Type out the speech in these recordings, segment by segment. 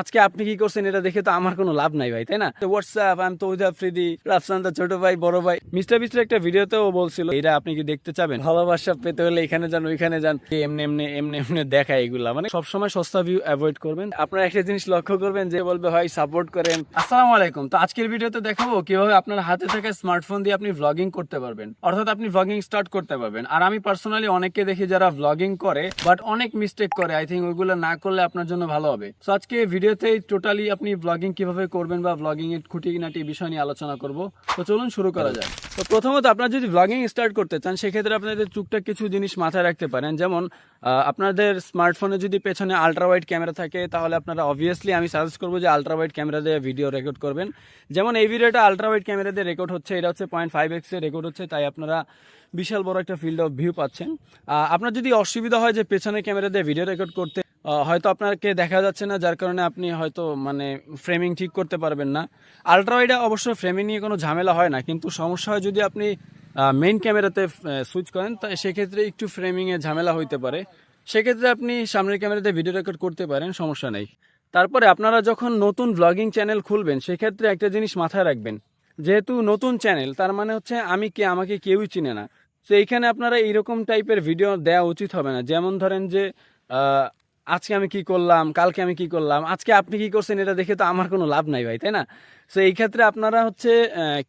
আজকে আপনি কি করছেন এটা দেখে তো আমার কোনো লাভ নাই ভাই, তাই না? হোয়াটসঅ্যাপ আমি তো আফ্রিদি রাফসান দা ছোট ভাই, বড় ভাই, মিস্টার বিস্টার একটা ভিডিওতেও বলছিল এটা আপনি কি দেখতে চাবেন? ভালোবাসা পেতে হলে এখানে যান, ওইখানে যান, এমনি এমনি এমনি এমনি দেখায় এগুলা। মানে সবসময় সস্তা ভিউ অ্যাভয়েড করবেন। আপনারা একটা জিনিস লক্ষ্য করবেন যে বলবে হয় সাপোর্ট করেন। আসসালামু আলাইকুম। তো আজকের ভিডিওতে দেখাবো কীভাবে আপনার হাতে থাকা স্মার্টফোন দিয়ে আপনি ভ্লগিং করতে পারবেন। অর্থাৎ আপনি ভ্লগিং স্টার্ট করতে পারবেন। আর আমি পার্সোনালি অনেককে দেখি যারা ভ্লগিং করে বাট অনেক মিস্টেক করে আই থিঙ্ক ওইগুলো না করলে আপনার জন্য ভালো হবে। তো আজকে ভিডিওতে টোটালি আপনি ব্লগিং কীভাবে করবেন বা ভ্লগিং এর খুঁটিনাটি বিষয় নিয়ে আলোচনা করব। তো চলুন শুরু করা যায় তো প্রথমত আপনার যদি ব্লগিং স্টার্ট করতে চান, সেক্ষেত্রে আপনাদের টুকটাক কিছু জিনিস মাথায় রাখতে পারেন। যেমন আপনাদের স্মার্টফোনে যদি পেছনে আলট্রা ওয়াইড ক্যামেরা থাকে, তাহলে আপনারা অবভিয়াসলি আমি সাজেস্ট করব যে আলট্রা ওয়াইড ক্যামেরা দিয়ে ভিডিও রেকর্ড করবেন। যেমন, এই ভিডিওটা আলট্রা ওয়াইড ক্যামেরা দিয়ে রেকর্ড হচ্ছে, এটা হচ্ছে পয়েন্ট ফাইভ এক্স রেকর্ড হচ্ছে, তাই আপনারা বিশাল বড় একটা ফিল্ড অফ ভিউ পাচ্ছেন। আপনার যদি অসুবিধা হয় যে পেছনে ক্যামেরা দিয়ে ভিডিও রেকর্ড করতে হয়তো আপনাকে দেখা যাচ্ছে না, যার কারণে আপনি হয়তো মানে ফ্রেমিং ঠিক করতে পারবেন না। আলট্রা ওয়াইডে অবশ্য ফ্রেমিং নিয়ে কোনো ঝামেলা হয় না, কিন্তু সমস্যা হয় যদি আপনি মেইন ক্যামেরাতে সুইচ করেন, তা সেক্ষেত্রে একটু ফ্রেমিংয়ে ঝামেলা হইতে পারে। সেক্ষেত্রে আপনি সামনের ক্যামেরাতে ভিডিও রেকর্ড করতে পারেন, সমস্যা নেই। তারপরে আপনারা যখন নতুন ব্লগিং চ্যানেল খুলবেন, সেক্ষেত্রে একটা জিনিস মাথায় রাখবেন, যেহেতু নতুন চ্যানেল তার মানে হচ্ছে আমি কে, আমাকে কেউই চিনে না। তো এইখানে আপনারা এইরকম টাইপের ভিডিও দেওয়া উচিত হবে না। যেমন ধরেন যে আজকে আমি কি করলাম, কালকে আমি কি করলাম, আজকে আপনি কি করছেন এটা দেখে তো আমার কোনো লাভ নাই ভাই, তাই না? সো এই ক্ষেত্রে আপনারা হচ্ছে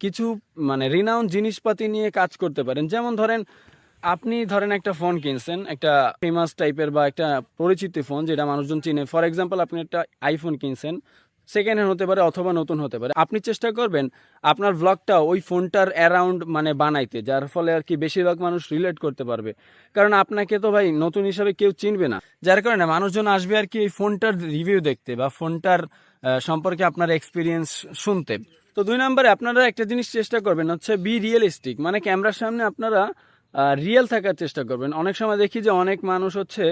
কিছু মানে রিনাউন জিনিসপাতি নিয়ে কাজ করতে পারেন। যেমন ধরেন, আপনি ধরেন একটা ফোন কিনছেন, একটা ফেমাস টাইপের বা একটা পরিচিত ফোন যেটা মানুষজন চিনে। ফর এক্সাম্পল আপনি একটা আইফোন কিনছেন সেকেন্ড হ্যান্ড হতে পারে অথবা নতুন হতে পারে। আপনি চেষ্টা করবেন আপনার ব্লগটা ওই ফোনটার অ্যারাউন্ড মানে বানাইতে, যার ফলে আর কি বেশিরভাগ মানুষ রিলেট করতে পারবে। কারণ আপনাকে তো ভাই নতুন হিসাবে কেউ চিনবে না। যার কারণে মানুষজন আসবে আর কি এই ফোনটার রিভিউ দেখতে বা ফোনটার সম্পর্কে আপনার এক্সপিরিয়েন্স শুনতে। তো দুই নম্বরে আপনারা একটা জিনিস চেষ্টা করবেন হচ্ছে বি রিয়েলিস্টিক মানে ক্যামেরার সামনে আপনারা রিয়েল থাকার চেষ্টা করবেন। অনেক সময় দেখি যে অনেক মানুষ হচ্ছে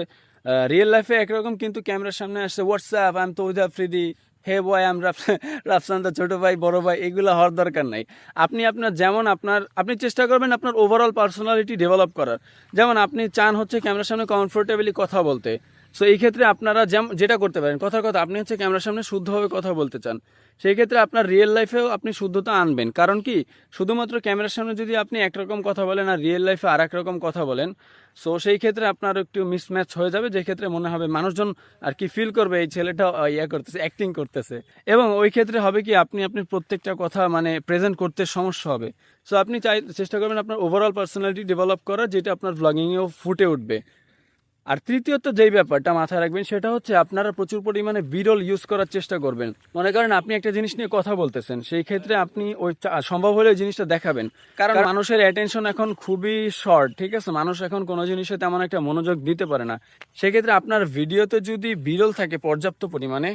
রিয়েল লাইফে একরকম কিন্তু ক্যামেরার সামনে আসছে WhatsApp I am Touhid Afridi hey boy I'm Rafsan the ছোট ভাই, বড় ভাই, এগুলো হওয়ার দরকার নাই। আপনি আপনার যেমন আপনার, আপনি চেষ্টা করবেন আপনার ওভারঅল পার্সোনালিটি ডেভেলপ করার। যেমন আপনি চান হচ্ছে ক্যামেরার সামনে কমফোর্টেবলি কথা বলতে। সো এই ক্ষেত্রে আপনারা যেমন যেটা করতে পারেন, কথার কথা, আপনি হচ্ছে ক্যামেরার সামনে শুদ্ধভাবে কথা বলতে চান। সেই ক্ষেত্রে আপনার রিয়েল লাইফেও আপনি শুদ্ধতা আনবেন। কারণ কি? শুধুমাত্র ক্যামেরার সামনে যদি আপনি একরকম কথা বলেন আর রিয়েল লাইফে আর রকম কথা বলেন সো সেই ক্ষেত্রে আপনার একটু মিসম্যাচ হয়ে যাবে। যে ক্ষেত্রে মনে হবে মানুষজন আর কি ফিল করবে, এই ছেলেটা ইয়া করতেছে অ্যাক্টিং করতেছে। এবং ওই ক্ষেত্রে হবে কি? আপনি আপনি প্রত্যেকটা কথা মানে প্রেজেন্ট করতে সমস্যা হবে। সো আপনি চাই চেষ্টা করবেন আপনার ওভারঅল পার্সোনালিটি ডেভেলপ করার, যেটা আপনার ব্লগিংয়েও ফুটে উঠবে। আর তৃতীয়ত যেই ব্যাপারটা মাথায় রাখবেন সেটা হচ্ছে আপনারা প্রচুর পরিমাণে বিরল ইউজ করার চেষ্টা করবেন। মনে করেন আপনি একটা জিনিস নিয়ে কথা বলতেছেন সেই ক্ষেত্রে আপনি ওই সম্ভব হলে জিনিসটা দেখাবেন। কারণ মানুষের অ্যাটেনশন এখন খুবই শর্ট ঠিক আছে? মানুষ এখন কোনো জিনিসে তেমন একটা মনোযোগ দিতে পারে না। সেক্ষেত্রে আপনার ভিডিওতে যদি বিরল থাকে পর্যাপ্ত পরিমাণে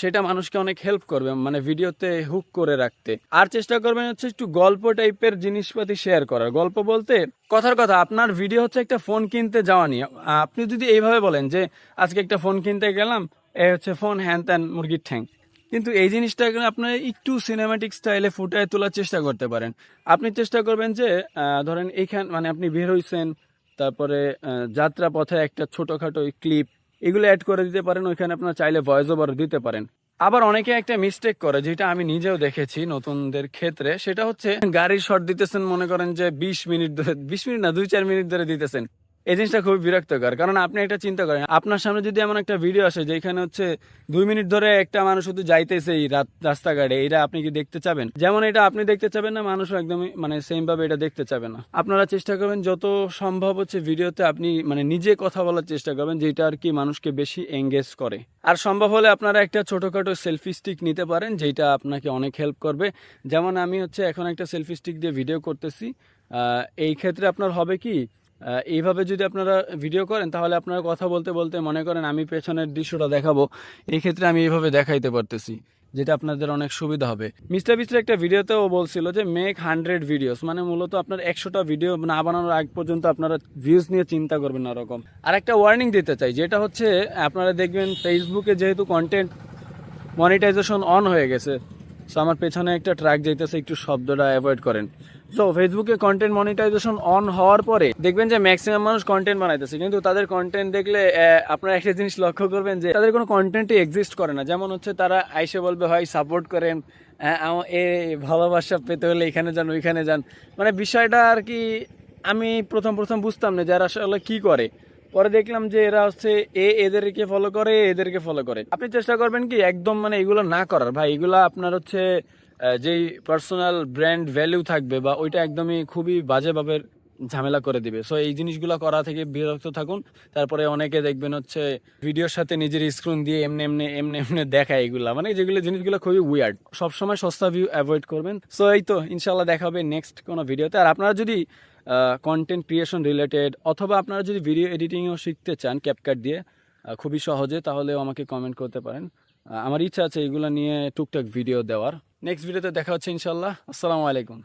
সেটা মানুষকে অনেক হেল্প করবে মানে ভিডিওতে হুক করে রাখতে। আর চেষ্টা করবেন হচ্ছে একটু গল্প টাইপের জিনিসপাতি শেয়ার করার। গল্প বলতে কথার কথা আপনার ভিডিও হচ্ছে একটা ফোন কিনতে যাওয়া নিয়ে। আপনি যদি এইভাবে বলেন যে আজকে একটা ফোন কিনতে গেলাম, এ হচ্ছে ফোন হ্যান ত্যান মুরগির ঠ্যাং। কিন্তু এই জিনিসটা আপনার একটু সিনেমাটিক স্টাইলে ফুটায় তোলার চেষ্টা করতে পারেন। আপনি চেষ্টা করবেন যে ধরেন এইখান মানে আপনি বের হইছেন, তারপরে যাত্রা পথে একটা ছোটোখাটো ক্লিপ এগুলো অ্যাড করে দিতে পারেন, ওইখানে আপনার চাইলে ভয়েস ওভার দিতে পারেন। আবার অনেকে একটা মিস্টেক করে, যেটা আমি নিজেও দেখেছি নতুনদের ক্ষেত্রে, সেটা হচ্ছে গাড়ির শর্ট দিতেছেন, মনে করেন যে বিশ মিনিট ধরে, বিশ মিনিট না, দুই চার মিনিট ধরে দিতেছেন। এই জিনিসটা খুবই বিরক্তকর। কারণ আপনি একটা চিন্তা করেন, আপনার সামনে যদি এমন একটা ভিডিও আসে যেখানে হচ্ছে দুই মিনিট ধরে একটা মানুষ শুধু যাইতেছে এই রাস্তাঘাটে, এটা আপনি কি দেখতে চাবেন? যেমন এটা আপনি দেখতে চাবেন না, মানুষও একদমই মানে সেম ভাবে এটা দেখতে চাবে না। আপনারা চেষ্টা করবেন যত সম্ভব হচ্ছে ভিডিওতে আপনি মানে নিজে কথা বলার চেষ্টা করবেন, যেটা আর কি মানুষকে বেশি এঙ্গেজ করে। আর সম্ভব হলে আপনারা একটা ছোটোখাটো সেলফি স্টিক নিতে পারেন, যেটা আপনাকে অনেক হেল্প করবে। যেমন আমি হচ্ছে এখন একটা সেলফি স্টিক দিয়ে ভিডিও করতেছি। এই ক্ষেত্রে আপনার হবে কি এইভাবে যদি আপনারা ভিডিও করেন, তাহলে আপনারা কথা বলতে বলতে মনে করেন আমি পেছনের দৃশ্যটা দেখাবো। এই ক্ষেত্রে আমি এইভাবে দেখাইতে পারতেছি, যেটা আপনাদের অনেক সুবিধা হবে। মিস্টার বিস্টার একটা ভিডিওতেও বলছিল যে মেক হান্ড্রেড ভিডিওস মানে মূলত আপনার একশোটা ভিডিও না বানানোর আগ পর্যন্ত আপনারা ভিউজ নিয়ে চিন্তা করবেন না রকম আর একটা ওয়ার্নিং দিতে চাই, যেটা হচ্ছে, আপনারা দেখবেন ফেসবুকে যেহেতু কন্টেন্ট মনিটাইজেশন অন হয়ে গেছে সো আমার পেছনে একটা ট্র্যাক যাইতেছে, একটু শব্দটা অ্যাভয়েড করেন। সো ফেসবুকে কন্টেন্ট মনিটাইজেশন অন হওয়ার পরে দেখবেন যে ম্যাক্সিমাম মানুষ কন্টেন্ট বানাইতেছে। কিন্তু তাদের কন্টেন্ট দেখলে আপনারা একটা জিনিস লক্ষ্য করবেন যে তাদের কোনো কন্টেন্টই এক্সিস্ট করে না। যেমন হচ্ছে তারা আইসে বলবে হয় সাপোর্ট করেন। আমা- এ, ভালোবাসা পেতে হলে এখানে যান, ওইখানে যান। মানে বিষয়টা আর কি আমি প্রথম প্রথম বুঝতাম না যারা আসলে কি করে। পরে দেখলাম যে এরা হচ্ছে, এ, এদেরকে ফলো করে এদেরকে ফলো করে। আপনি চেষ্টা করবেন কি একদম মানে এগুলো না করার। ভাই, এগুলো আপনার হচ্ছে যেই পার্সোনাল ব্র্যান্ড ভ্যালু থাকবে বা ওইটা একদমই খুবই বাজেভাবে ঝামেলা করে দিবে। সো এই জিনিসগুলো করা থেকে বিরক্ত থাকুন। তারপরে অনেকে দেখবেন হচ্ছে ভিডিওর সাথে নিজের স্ক্রিন দিয়ে এমনি এমনি এমনি এমনি দেখায় এগুলা। মানে যেগুলো, জিনিসগুলো খুবই উইয়ার্ড সবসময় সস্তা ভিউ অ্যাভয়েড করবেন। সো এই তো ইনশাল্লাহ দেখা হবে নেক্সট কোনো ভিডিওতে আর আপনারা যদি কন্টেন্ট ক্রিয়েশন রিলেটেড অথবা আপনারা যদি ভিডিও এডিটিংও শিখতে চান ক্যাপকাট দিয়ে খুবই সহজে, তাহলেও আমাকে কমেন্ট করতে পারেন। আমার ইচ্ছা আছে এগুলো নিয়ে টুকটাক ভিডিও দেওয়ার। নেক্সট ভিডিওতে দেখা হচ্ছে ইনশাল্লাহ আসসালামু আলাইকুম।